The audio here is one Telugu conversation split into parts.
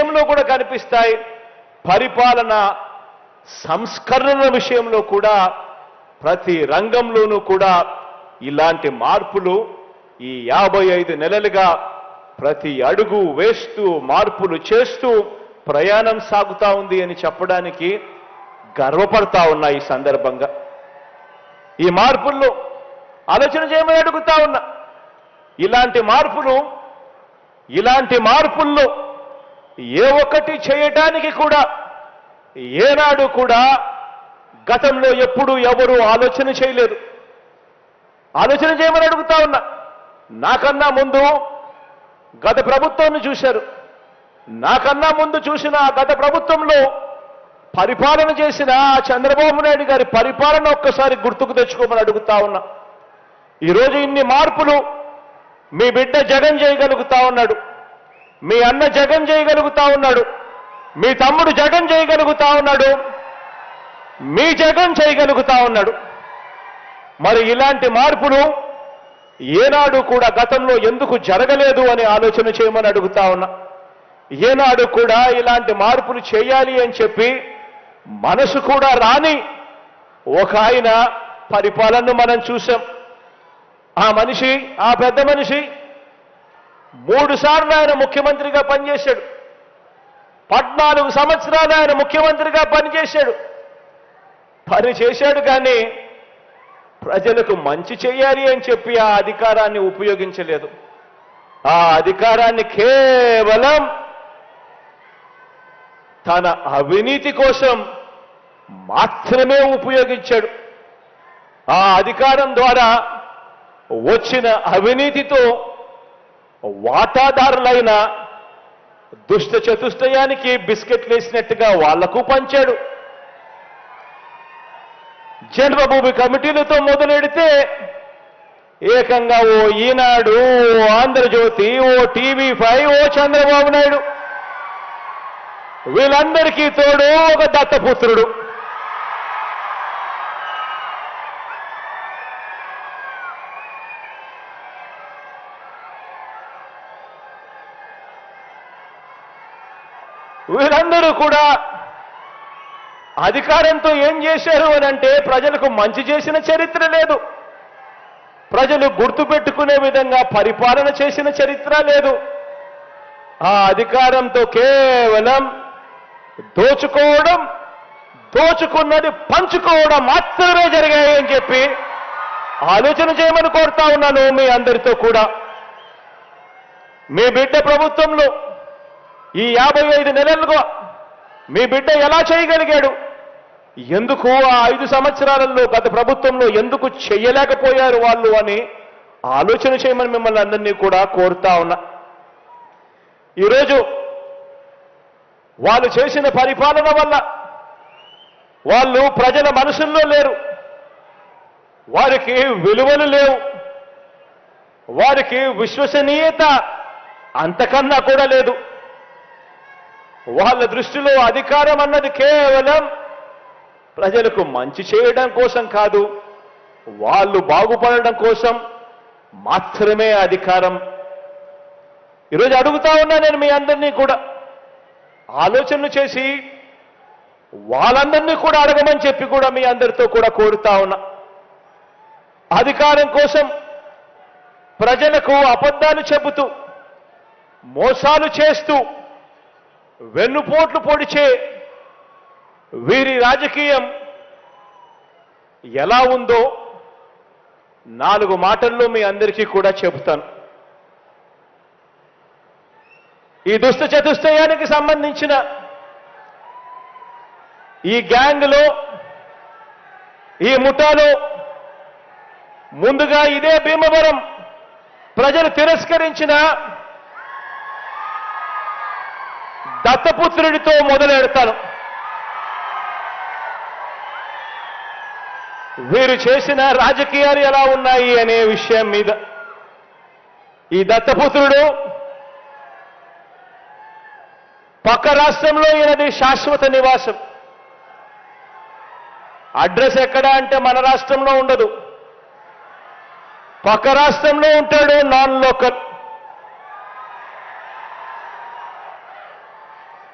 విషయంలో కూడా కనిపిస్తాయి. పరిపాలన సంస్కరణల విషయంలో కూడా ప్రతి రంగంలోనూ కూడా ఇలాంటి మార్పులు ఈ యాభై ఐదు నెలలుగా ప్రతి అడుగు వేస్తూ మార్పులు చేస్తూ ప్రయాణం సాగుతా ఉంది అని చెప్పడానికి గర్వపడతా ఉన్నా ఈ సందర్భంగా. ఈ మార్పుల్లో ఆలోచన చేయమని అడుగుతా ఉన్నా. ఇలాంటి మార్పులు ఇలాంటి మార్పుల్లో ఏ ఒక్కటి చేయటానికి కూడా ఏనాడు కూడా గతంలో ఎప్పుడు ఎవరు ఆలోచన చేయలేదు. ఆలోచన చేయమని అడుగుతా ఉన్నా. నాకన్నా ముందు గత ప్రభుత్వాన్ని చూశారు. నాకన్నా ముందు చూసిన గత ప్రభుత్వంలో పరిపాలన చేసిన చంద్రబాబు నాయుడు గారి పరిపాలన ఒక్కసారి గుర్తుకు తెచ్చుకోమని అడుగుతా ఉన్నా. ఈరోజు ఇన్ని మార్పులు మీ బిడ్డ జగన్ చేయగలుగుతా ఉన్నాడు. మీ అన్న జగన్ చేయగలుగుతా ఉన్నాడు. మీ తమ్ముడు జగన్ చేయగలుగుతా ఉన్నాడు. మీ జగన్ చేయగలుగుతా ఉన్నాడు. మరి ఇలాంటి మార్పులు ఏనాడు కూడా గతంలో ఎందుకు జరగలేదు అని ఆలోచన చేయమని అడుగుతా ఉన్నా. ఏనాడు కూడా ఇలాంటి మార్పులు చేయాలి అని చెప్పి మనసు కూడా రాని ఒక ఆయన పరిపాలనను మనం చూసాం. ఆ మనిషి ఆ పెద్ద మనిషి మూడు సార్లు ఆయన ముఖ్యమంత్రిగా పనిచేశాడు. పద్నాలుగు సంవత్సరాలు ఆయన ముఖ్యమంత్రిగా పనిచేశాడు. పని చేశాడు కానీ ప్రజలకు మంచి చేయాలి అని చెప్పి ఆ అధికారాన్ని ఉపయోగించలేదు. ఆ అధికారాన్ని కేవలం తన అవినీతి కోసం మాత్రమే ఉపయోగించాడు. ఆ అధికారం ద్వారా వచ్చిన అవినీతితో వాటాదారులైన దుష్ట చతుష్టయానికి బిస్కెట్లు వేసినట్టుగా వాళ్ళకు పంచాడు. జన్మభూమి కమిటీలతో మొదలెడితే ఏకంగా ఓ ఈనాడు ఓ ఆంధ్రజ్యోతి ఓ టీవీ ఫైవ్ ఓ చంద్రబాబు నాయుడు. వీళ్ళందరికీ తోడు ఒక దత్తపుత్రుడు. వీరందరూ కూడా అధికారంతో ఏం చేశారు అని అంటే ప్రజలకు మంచి చేసిన చరిత్ర లేదు. ప్రజలు గుర్తుపెట్టుకునే విధంగా పరిపాలన చేసిన చరిత్ర లేదు. ఆ అధికారంతో కేవలం దోచుకోవడం దోచుకున్నది పంచుకోవడం మాత్రమే జరిగాయి అని చెప్పి ఆలోచన చేయమని కోరుతా ఉన్నాను మీ అందరితో కూడా. మీ బిడ్డ ప్రభుత్వంలో ఈ యాభై ఐదు నెలలుగా మీ బిడ్డ ఎలా చేయగలిగాడు? ఎందుకు ఆ ఐదు సంవత్సరాలలో గత ప్రభుత్వంలో ఎందుకు చెయ్యలేకపోయారు వాళ్ళు అని ఆలోచన చేయమని మిమ్మల్ని అందరినీ కూడా కోరుతా ఉన్నా. ఈరోజు వాళ్ళు చేసిన పరిపాలన వల్ల వాళ్ళు ప్రజల మనసుల్లో లేరు. వారికి విలువలు లేవు. వారికి విశ్వసనీయత అంతకన్నా కూడా లేదు. వాళ్ళ దృష్టిలో అధికారం అన్నది కేవలం ప్రజలకు మంచి చేయడం కోసం కాదు వాళ్ళు బాగుపడడం కోసం మాత్రమే అధికారం. ఈరోజు అడుగుతా ఉన్నా నేను మీ అందరినీ కూడా ఆలోచనలు చేసి వాళ్ళందరినీ కూడా అడగమని చెప్పి కూడా మీ అందరితో కూడా కోరుతా ఉన్నా. అధికారం కోసం ప్రజలకు అబద్ధాలు చెబుతూ మోసాలు చేస్తూ వెన్నుపోట్లు పొడిచే వీరి రాజకీయం ఎలా ఉందో నాలుగు మాటల్లో మీ అందరికీ కూడా చెబుతాను. ఈ దుష్ట చతుష్టయానికి సంబంధించిన ఈ గ్యాంగ్లో ఈ ముఠాలో ముందుగా ఇదే భీమవరం ప్రజలు తిరస్కరించిన దత్తపుత్రుడితో మొదలెడతాను. వీరు చేసిన రాజకీయాలు ఎలా ఉన్నాయి అనే విషయం మీద. ఈ దత్తపుత్రుడు పక్క రాష్ట్రంలో ఈయనది శాశ్వత నివాసం. అడ్రస్ ఎక్కడ అంటే మన రాష్ట్రంలో ఉండదు. పక్క రాష్ట్రంలో ఉంటాడు నాన్ లోకల్.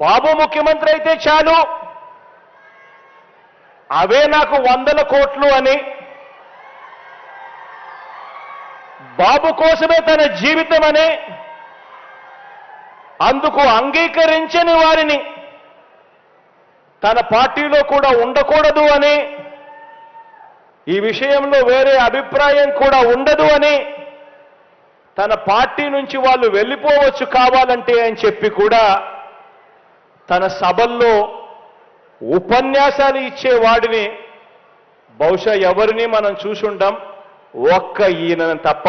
బాబు ముఖ్యమంత్రి అయితే చాలు. అవే నాకు వందల కోట్లు అని. బాబు కోసమే తన జీవితం అని. అందుకు అంగీకరించని వారిని తన పార్టీలో కూడా ఉండకూడదు అని. ఈ విషయంలో వేరే అభిప్రాయం కూడా ఉండదు అని. తన పార్టీ నుంచి వాళ్ళు వెళ్ళిపోవచ్చు కావాలంటే అని చెప్పి కూడా తన సభల్లో ఉపన్యాసాలు ఇచ్చేవాడిని. బహుశా ఎవరిని మనం చూసుండం ఒక్క ఈయన తప్ప.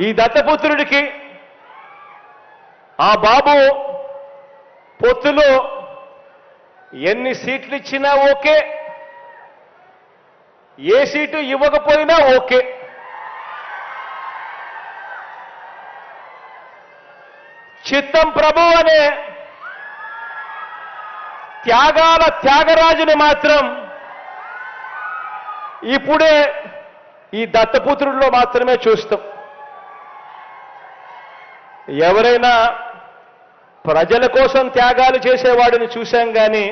ఈ దత్తపుత్రుడికి ఆ బాబు పొత్తులో ఎన్ని సీట్లు ఇచ్చినా ఓకే ఏ సీటు ఇవ్వకపోయినా ఓకే. చిత్తం ప్రభు అనే త్యాగాల త్యాగరాజుని మాత్రం ఇప్పుడే ఈ దత్తపుత్రుల్లో మాత్రమే చూస్తాం. ఎవరైనా ప్రజల కోసం త్యాగాలు చేసేవాడిని చూశాం కానీ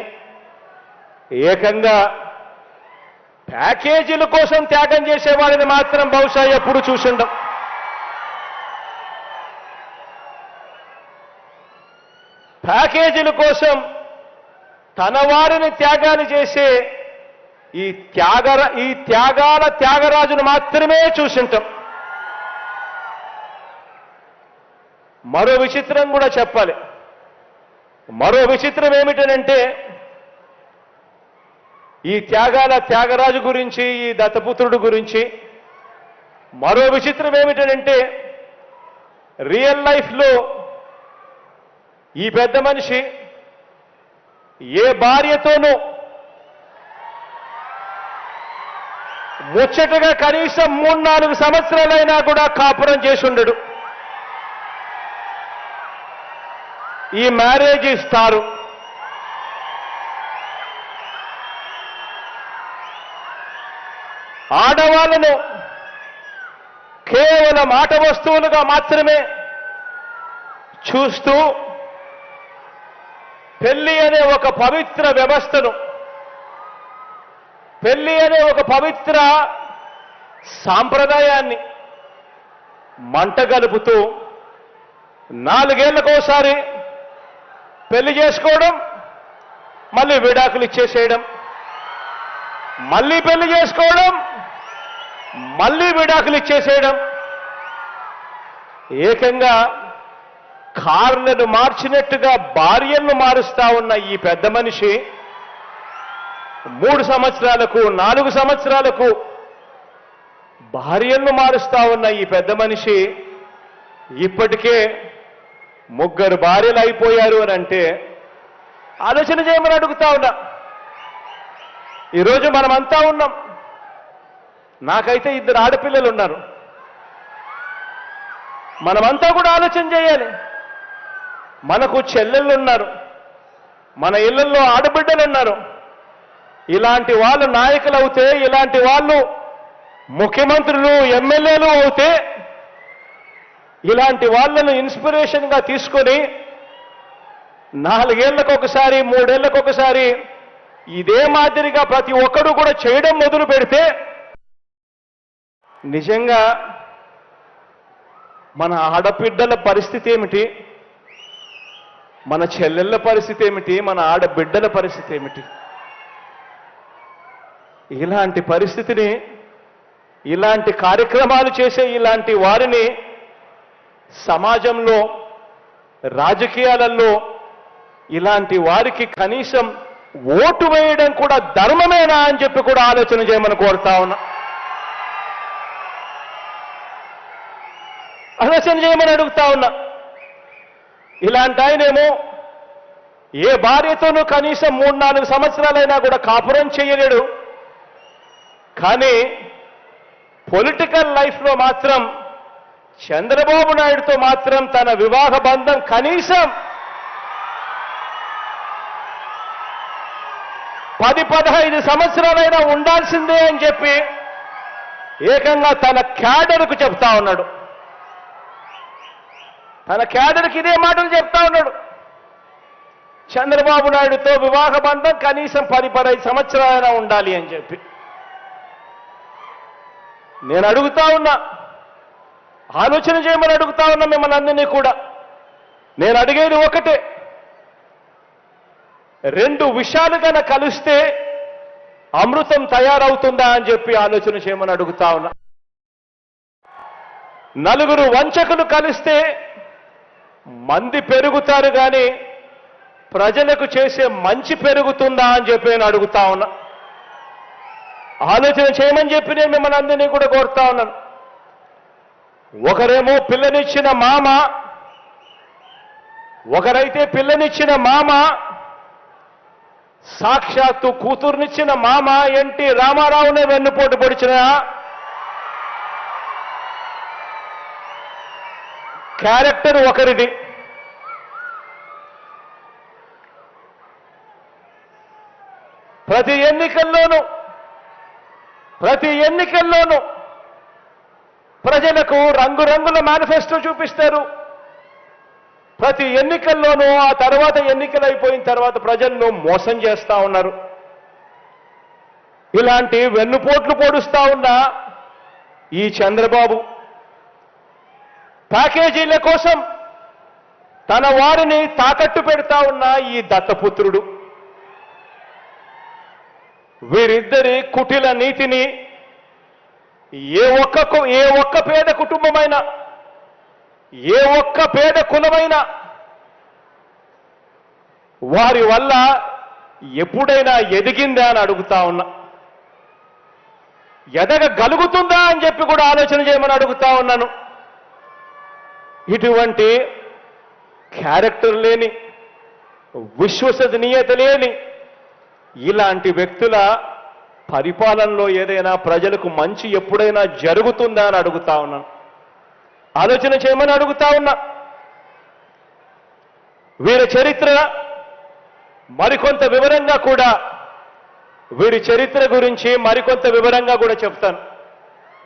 ఏకంగా ప్యాకేజీల కోసం త్యాగం చేసేవాడిని మాత్రం బహుశా ఎప్పుడు చూసిండం ప్యాకేజీల కోసం తన వారిని త్యాగాలు చేసే ఈ త్యాగర ఈ త్యాగాల త్యాగరాజును మాత్రమే చూసింటాం. మరో విచిత్రం కూడా చెప్పాలి. మరో విచిత్రం ఏమిటనంటే ఈ త్యాగాల త్యాగరాజు గురించి ఈ దత్తపుత్రుడు గురించి మరో విచిత్రం ఏమిటనంటే రియల్ లైఫ్లో ఈ పెద్ద మనిషి ఏ భార్యతోనూ ముచ్చటగా కనీసం మూడు నాలుగు సంవత్సరాలైనా కూడా కాపురం చేసి ఉండడు. ఈ మ్యారేజ్ ఇస్తారు ఆడవాళ్ళను కేవలం ఆట వస్తువులుగా మాత్రమే చూస్తూ పెళ్ళి అనే ఒక పవిత్ర వ్యవస్థను పెళ్ళి అనే ఒక పవిత్ర సాంప్రదాయాన్ని మంటగలుపుతూ నాలుగేళ్ళకోసారి పెళ్ళి చేసుకోవడం మళ్ళీ విడాకులు ఇచ్చేసేయడం మళ్ళీ పెళ్ళి చేసుకోవడం మళ్ళీ విడాకులు ఇచ్చేసేయడం ఏకంగా కార్లను మార్చినట్టుగా భార్యలను మారుస్తా ఉన్న ఈ పెద్ద మనిషి మూడు సంవత్సరాలకు నాలుగు సంవత్సరాలకు భార్యలను మారుస్తా ఉన్న ఈ పెద్ద మనిషి ఇప్పటికే ముగ్గురు భార్యలు అయిపోయారు అని అంటే ఆలోచన చేయమని అడుగుతా ఉన్నా. ఈరోజు మనమంతా ఉన్నాం. నాకైతే ఇద్దరు ఆడపిల్లలు ఉన్నారు. మనమంతా కూడా ఆలోచన చేయాలి. మనకు చెల్లెళ్ళు ఉన్నారు మన ఇళ్ళలో ఆడబిడ్డలు ఉన్నారు ఇలాంటి వాళ్ళు నాయకులు అవుతే ఇలాంటి వాళ్ళు ముఖ్యమంత్రులు ఎమ్మెల్యేలు అవుతే ఇలాంటి వాళ్ళను ఇన్స్పిరేషన్గా తీసుకొని నాలుగేళ్ళకు ఒకసారి మూడేళ్ళకు ఒకసారి ఇదే మాదిరిగా ప్రతి ఒక్కరూ కూడా చేయడం మొదలు పెడితే నిజంగా మన ఆడబిడ్డల పరిస్థితి ఏమిటి? మన చెల్లెళ్ళ పరిస్థితి ఏమిటి? మన ఆడబిడ్డల పరిస్థితి ఏమిటి? ఇలాంటి పరిస్థితిని ఇలాంటి కార్యక్రమాలు చేసే ఇలాంటి వారిని సమాజంలో రాజకీయాలలో ఇలాంటి వారికి కనీసం ఓటు వేయడం కూడా ధర్మమేనా అని చెప్పి కూడా ఆలోచన చేయమని కోరుతా ఉన్నా. ఆలోచన చేయమని అడుగుతా ఉన్నా. ఇలాంటి ఆయనేమో ఏ భార్యతోనూ కనీసం మూడు నాలుగు సంవత్సరాలైనా కూడా కాపురం చేయలేడు. కానీ పొలిటికల్ లైఫ్లో మాత్రం చంద్రబాబు నాయుడుతో మాత్రం తన వివాహ బంధం కనీసం పది పదహైదు సంవత్సరాలైనా ఉండాల్సిందే అని చెప్పి ఏకంగా తన క్యాడర్కు చెప్తా ఉన్నాడు. తన క్యాడర్కి ఇదే మాటలు చెప్తా ఉన్నాడు. చంద్రబాబు నాయుడుతో వివాహ బంధం కనీసం పది పదహైదు సంవత్సరాలైనా ఉండాలి అని చెప్పి. నేను అడుగుతా ఉన్నా. ఆలోచన చేయమని అడుగుతా ఉన్నా మిమ్మల్ని అందరినీ కూడా. నేను అడిగేది ఒకటే. రెండు విషయాలు గన కలిస్తే అమృతం తయారవుతుందా అని చెప్పి ఆలోచన చేయమని అడుగుతా ఉన్నా. నలుగురు వంచకులు కలిస్తే మంది పెరుగుతారు కానీ ప్రజలకు చేసే మంచి పెరుగుతుందా అని చెప్పి నేను అడుగుతా ఉన్నా. ఆలోచన చేయమని చెప్పి నేను మిమ్మల్ని అందరినీ కూడా కోరుతా ఉన్నాను. ఒకరేమో పిల్లనిచ్చిన మామ ఒకరైతే పిల్లనిచ్చిన మామ సాక్షాత్తు కూతుర్నిచ్చిన మామ ఎన్టీ రామారావునే వెన్నుపోటు పొడిచిన క్యారెక్టర్ ఒకరిది. ప్రతి ఎన్నికల్లోనూ ప్రతి ఎన్నికల్లోనూ ప్రజలకు రంగురంగుల మేనిఫెస్టో చూపిస్తారు. ప్రతి ఎన్నికల్లోనూ ఆ తర్వాత ఎన్నికలు అయిపోయిన తర్వాత ప్రజలను మోసం చేస్తా ఉన్నారు. ఇలాంటి వెన్నుపోట్లు పొడుస్తా ఉన్న ఈ చంద్రబాబు. ప్యాకేజీల కోసం తన వారిని తాకట్టు పెడతా ఉన్న ఈ దత్తపుత్రుడు. వీరిద్దరి కుటిల నీతిని ఏ ఒక్క ఏ ఒక్క పేద కుటుంబమైనా ఏ ఒక్క పేద కులమైనా వారి వల్ల ఎప్పుడైనా ఎదిగిందా అని అడుగుతా ఉన్నా. ఎదగగలుగుతుందా అని చెప్పి కూడా ఆలోచన చేయమని అడుగుతా ఉన్నాను. ఇటువంటి క్యారెక్టర్ లేని విశ్వసనీయత లేని ఇలాంటి వ్యక్తుల పరిపాలనలో ఏదైనా ప్రజలకు మంచి ఎప్పుడైనా జరుగుతుందా అని అడుగుతా ఉన్నాను ఆలోచన చేయమని అడుగుతా ఉన్నా. వీరి చరిత్ర మరికొంత వివరంగా కూడా వీరి చరిత్ర గురించి మరికొంత వివరంగా కూడా చెప్తాను.